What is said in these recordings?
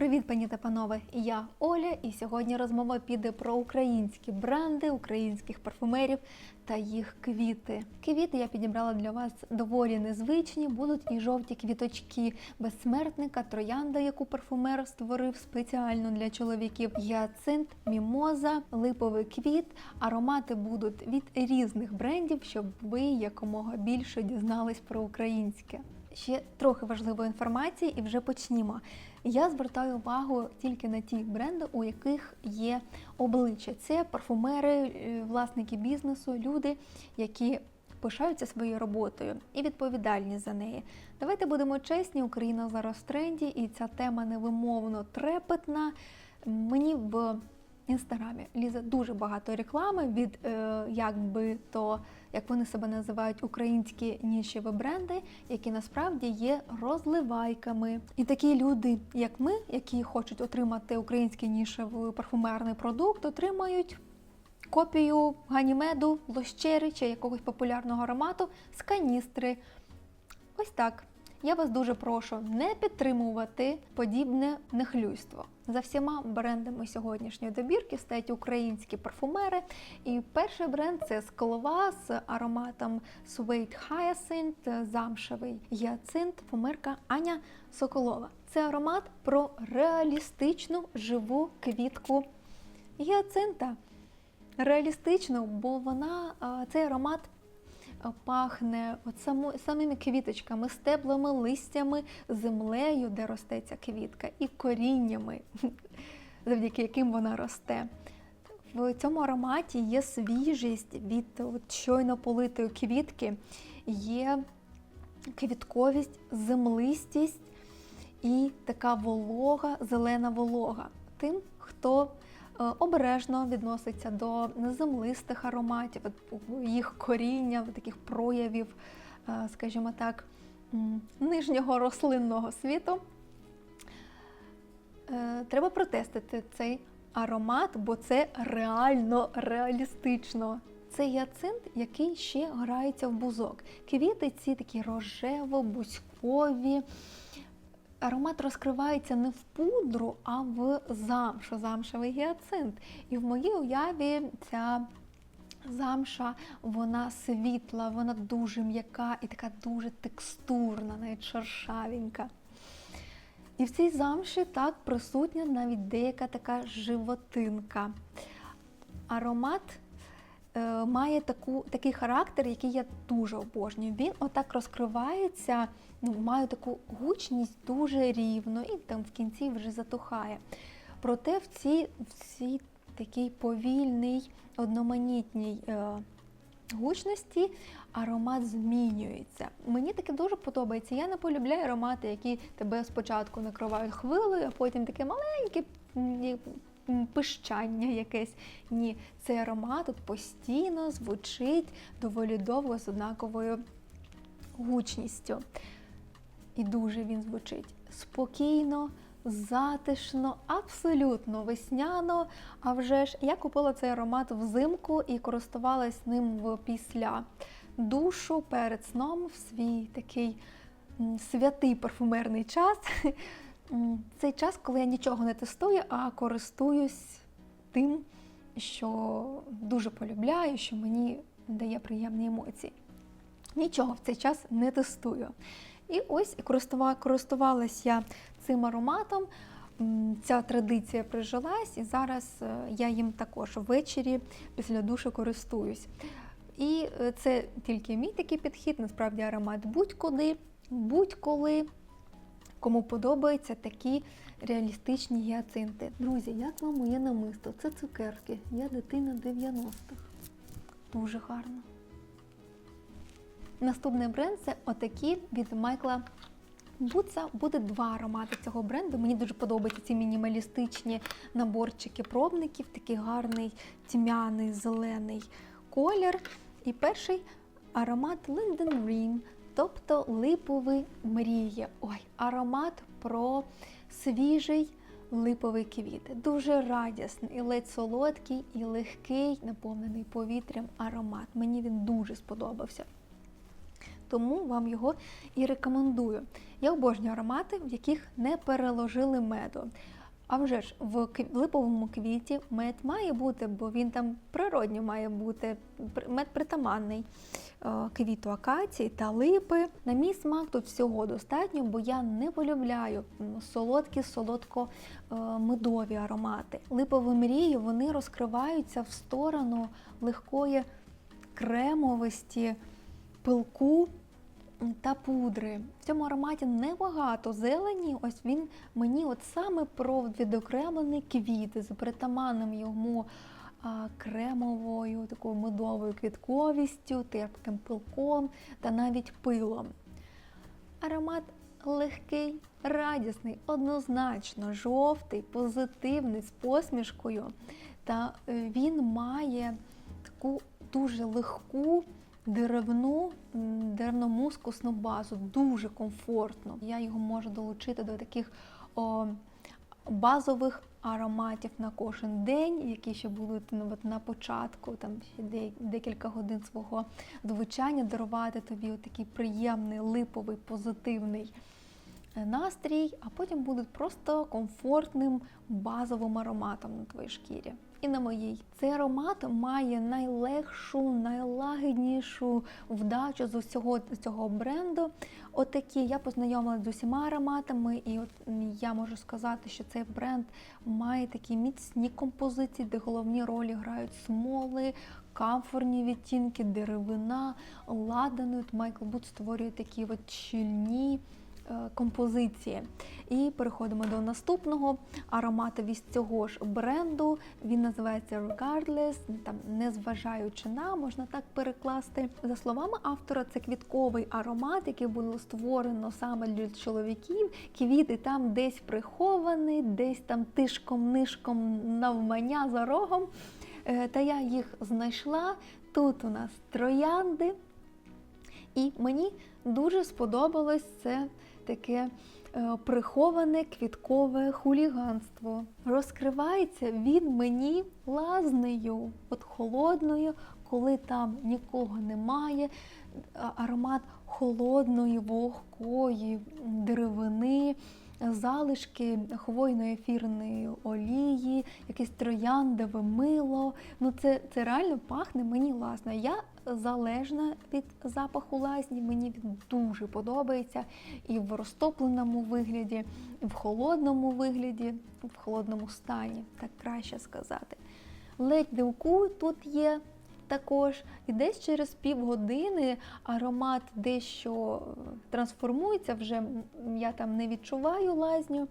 Привіт, пані та панове! Я Оля, і сьогодні розмова піде про українські бренди, українських парфумерів та їх квіти. Квіти я підібрала для вас доволі незвичні. Будуть і жовті квіточки безсмертника, троянда, яку парфумер створив спеціально для чоловіків. Гіацинт, мімоза, липовий квіт. Аромати будуть від різних брендів, щоб ви якомога більше дізнались про українське. Ще трохи важливої інформації, і вже почнімо. Я звертаю увагу тільки на ті бренди, у яких є обличчя. Це парфумери, е, власники бізнесу, люди, які пишаються своєю роботою і відповідальні за неї. Давайте будемо чесні, Україна зараз в тренді, і ця тема невимовно трепетна. Мені в інстаграмі лізе дуже багато реклами від е, якби то, як вони себе називають, українські нішеві бренди, які насправді є розливайками. І такі люди, як ми, які хочуть отримати український нішевий парфумерний продукт, отримають. Копію ганімеду, лощери чи якогось популярного аромату з каністри. Ось так. Я вас дуже прошу не підтримувати подібне нехлюйство. За всіма брендами сьогоднішньої добірки стоять українські парфумери. І перший бренд це склова з ароматом Sweet Hyacinth, замшевий гіацинт, парфумерка Аня Соколова. Це аромат про реалістичну живу квітку гіацинта. Реалістично, бо вона цей аромат пахне от само, самими квіточками, стеблами, листями, землею, де росте ця квітка, і коріннями, завдяки яким вона росте. В цьому ароматі є свіжість від от, щойно политої квітки, є квітковість, землистість і така волога, зелена волога. Тим, хто обережно відноситься до неземлистих ароматів, їх коріння, таких проявів, скажімо так, нижнього рослинного світу. Е, треба протестити цей аромат, бо це реально реалістично. Це яцинт, який ще грається в бузок. Квіти ці такі рожево-бузькові, аромат розкривається не в пудру, а в замшу, замшевий гіацинт. І в моїй уяві ця замша, вона світла, вона дуже м'яка і така дуже текстурна, навіть шершавенька. І в цій замші так присутня навіть деяка така животинка. Аромат має таку, такий характер, який я дуже обожнюю. Він отак розкривається, ну, має таку гучність дуже рівно, і там в кінці вже затухає. Проте в цій, в цій такій повільній, одноманітній е, гучності аромат змінюється. Мені таке дуже подобається. Я не полюбляю аромати, які тебе спочатку накривають хвилею, а потім таке маленьке пищання якесь. Ні, цей аромат тут постійно звучить доволі довго з однаковою гучністю. І дуже він звучить спокійно, затишно, абсолютно весняно. А вже ж я купила цей аромат взимку і користувалась ним після душу перед сном в свій такий святий парфумерний час. Цей час, коли я нічого не тестую, а користуюсь тим, що дуже полюбляю, що мені дає приємні емоції. Нічого в цей час не тестую. І ось користувалася я цим ароматом. Ця традиція прижилась, і зараз е, я їм також ввечері після душу користуюсь. І е, це тільки мій такий підхід, насправді аромат будь-куди, будь-коли. Кому подобаються такі реалістичні гіацинти. Друзі, як вам моє намисто? Це цукерки. Я дитина 90-х. Дуже гарно. Наступний бренд це отакі від Майкла Буца. Буде два аромати цього бренду. Мені дуже подобаються ці мінімалістичні наборчики пробників, такий гарний тьмяний зелений колір. І перший аромат Linden Dream, тобто липовий мріє. Ой, аромат про свіжий липовий квіт. Дуже радісний, ледь солодкий, і легкий, наповнений повітрям аромат. Мені він дуже сподобався. тому вам його і рекомендую. Я обожнюю аромати, в яких не переложили меду. А вже ж в липовому квіті мед має бути, бо він там природньо має бути мед притаманний е, квіту акації та липи. На мій смак тут всього достатньо, бо я не полюбляю солодкі, солодко е, аромати. Липові мрії вони розкриваються в сторону легкої кремовості, пилку та пудри. В цьому ароматі небагато зелені. Ось він мені от саме про відокремлений квіт з притаманним йому кремовою, такою медовою квітковістю, терпким пилком та навіть пилом. Аромат легкий, радісний, однозначно жовтий, позитивний, з посмішкою. Та е, він має таку дуже легку деревну, м, деревно-мускусну базу, дуже комфортно. Я його можу долучити до таких о, базових ароматів на кожен день, які ще будуть ну, на початку, там ще декілька годин свого звучання дарувати тобі такий приємний, липовий, позитивний настрій, а потім будуть просто комфортним базовим ароматом на твоїй шкірі. І на моїй цей аромат має найлегшу, найлагіднішу вдачу з усього цього бренду. Отакі я познайомилася з усіма ароматами, і от я можу сказати, що цей бренд має такі міцні композиції, де головні ролі грають смоли, камфорні відтінки, деревина, ладану. Майкл Бут створює такі от щільні е, композиції. І переходимо до наступного аромату від цього ж бренду. Він називається Regardless, там незважаючи на, можна так перекласти. За словами автора, це квітковий аромат, який було створено саме для чоловіків. Квіти там десь приховані, десь там тишком-нишком навмання за рогом. Е, Та я їх знайшла. Тут у нас троянди. І мені дуже сподобалось це таке е, приховане квіткове хуліганство. Розкривається він мені лазнею, от холодною, коли там нікого немає. Аромат холодної, вогкої деревини, залишки хвойної ефірної олії, якесь трояндове мило. Ну це, це реально пахне мені ласно. Я залежна від запаху лазні, мені він дуже подобається і в розтопленому вигляді, і в холодному вигляді, в холодному стані, так краще сказати. Ледь дивку тут є також, і десь через півгодини аромат дещо трансформується, вже я там не відчуваю лазню.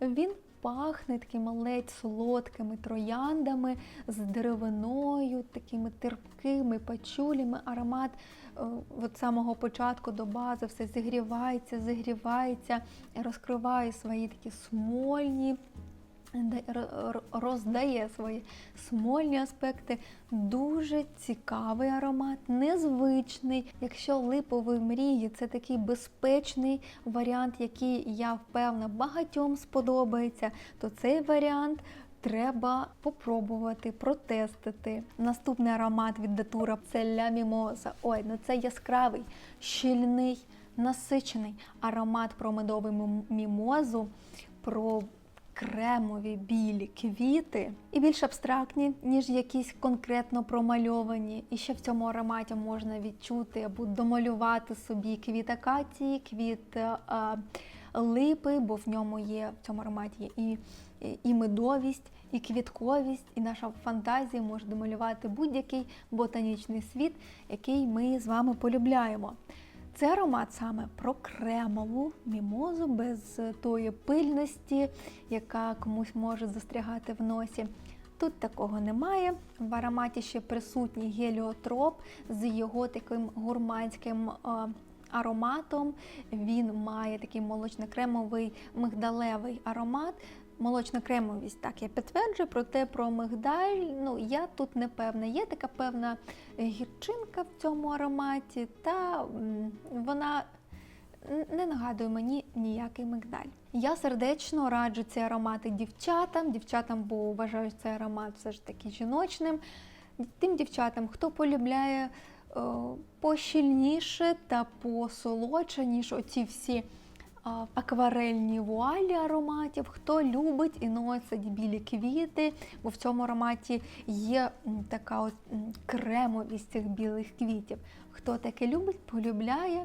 Він пахне такими ледь солодкими трояндами з деревиною, такими терпкими пачулями. Аромат е, від самого початку до бази все зігрівається, зігрівається, розкриває свої такі смольні роздає свої смольні аспекти. Дуже цікавий аромат, незвичний. Якщо липові мрії це такий безпечний варіант, який я впевнена багатьом сподобається, то цей варіант. Треба попробувати, протестити. Наступний аромат від Датура це ля мімоза. Ой, ну це яскравий, щільний, насичений аромат про медовий мімозу, про кремові білі квіти і більш абстрактні, ніж якісь конкретно промальовані. І ще в цьому ароматі можна відчути або домалювати собі квіт акації, квіт е, е, липи, бо в ньому є в цьому ароматі є і, і- і медовість, і квітковість, і наша фантазія може домалювати будь-який ботанічний світ, який ми з вами полюбляємо. Це аромат саме про кремову мімозу без тої пильності, яка комусь може застрягати в носі. Тут такого немає. В ароматі ще присутній геліотроп з його таким гурманським а, ароматом. Він має такий молочно-кремовий мигдалевий аромат. Молочно-кремовість, так я підтверджую, проте про мигдаль, ну я тут не певна. Є така певна гірчинка в цьому ароматі, та вона не нагадує мені ніякий мигдаль. Я сердечно раджу ці аромати дівчатам, дівчатам, бо вважаю цей аромат все ж таки жіночним. Тим дівчатам, хто полюбляє е, пощільніше та посолодше, ніж оці всі акварельні вуалі ароматів. Хто любить і носить білі квіти, бо в цьому ароматі є така от кремовість цих білих квітів. Хто таке любить, полюбляє,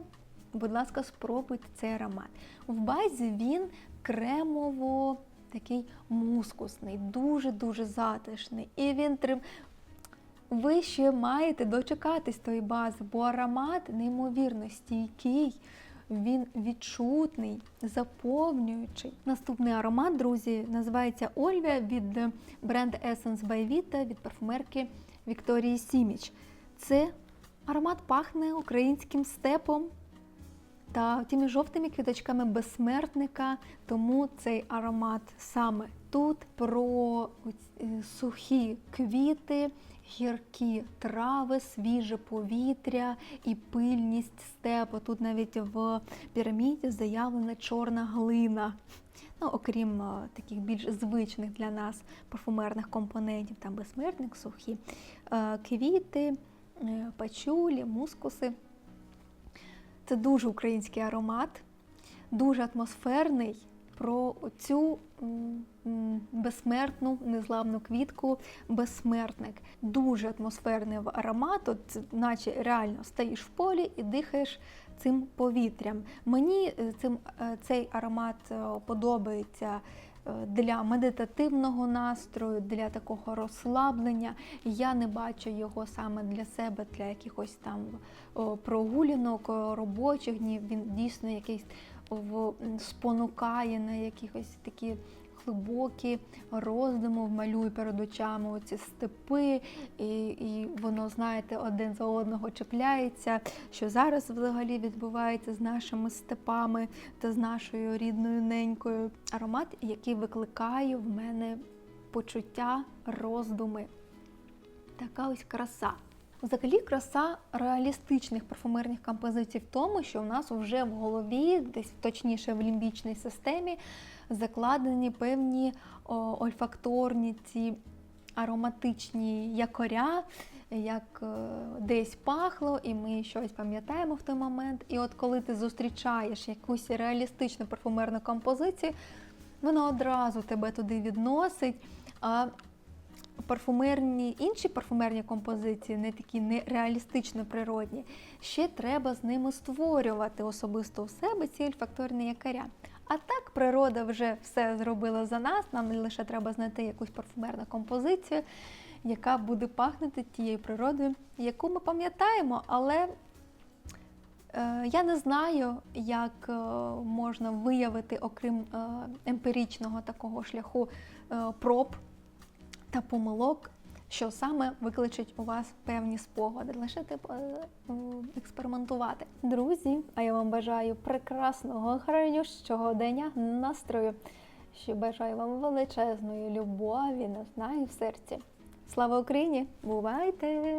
будь ласка, спробуйте цей аромат. В базі він кремово такий мускусний, дуже-дуже затишний. І він трим... Ви ще маєте дочекатись тої бази, бо аромат неймовірно стійкий, він відчутний, заповнюючий. Наступний аромат, друзі, називається Ольвія від бренду Essence by Vita від парфумерки Вікторії Сіміч. Це аромат пахне українським степом та тими жовтими квіточками безсмертника, тому цей аромат саме тут про е, сухі квіти, гіркі трави, свіже повітря і пильність степу. Тут навіть в піраміді заявлена чорна глина. Ну, окрім е, таких більш звичних для нас парфумерних компонентів, там безсмертник, сухі е, квіти, пачулі, мускуси. Це дуже український аромат, дуже атмосферний про цю безсмертну незламну квітку безсмертник. Дуже атмосферний аромат, от, наче реально стоїш в полі і дихаєш цим повітрям. Мені е, цим, е, цей аромат е, подобається. Для медитативного настрою, для такого розслаблення. Я не бачу його саме для себе, для якихось там прогулянок, робочих днів. Він дійсно якийсь спонукає на якихось такі глибокі роздуми, малює перед очами оці степи, і, і воно, знаєте, один за одного чіпляється, що зараз взагалі відбувається з нашими степами та з нашою рідною ненькою. Аромат, який викликає в мене почуття, роздуми. Така ось краса. Взагалі, краса реалістичних парфумерних композицій в тому, що в нас вже в голові, десь точніше в лімбічній системі, закладені певні ольфакторні ці ароматичні якоря, як е, десь пахло, і ми щось пам'ятаємо в той момент. І от коли ти зустрічаєш якусь реалістичну парфумерну композицію, вона одразу тебе туди відносить. А парфумерні, інші парфумерні композиції, не такі нереалістично природні, ще треба з ними створювати особисто у себе ці ольфакторні якоря. А так природа вже все зробила за нас. Нам лише треба знайти якусь парфумерну композицію, яка буде пахнути тією природою, яку ми пам'ятаємо, але Е, Я не знаю, як е, можна виявити, окрім е, емпіричного такого шляху проб та помилок, що саме викличуть у вас певні спогади. Лише типу, е, е, експериментувати. Друзі, а я вам бажаю прекрасного, хранющого дня настрою. Що бажаю вам величезної любові, не знаю, в серці. Слава Україні! Бувайте!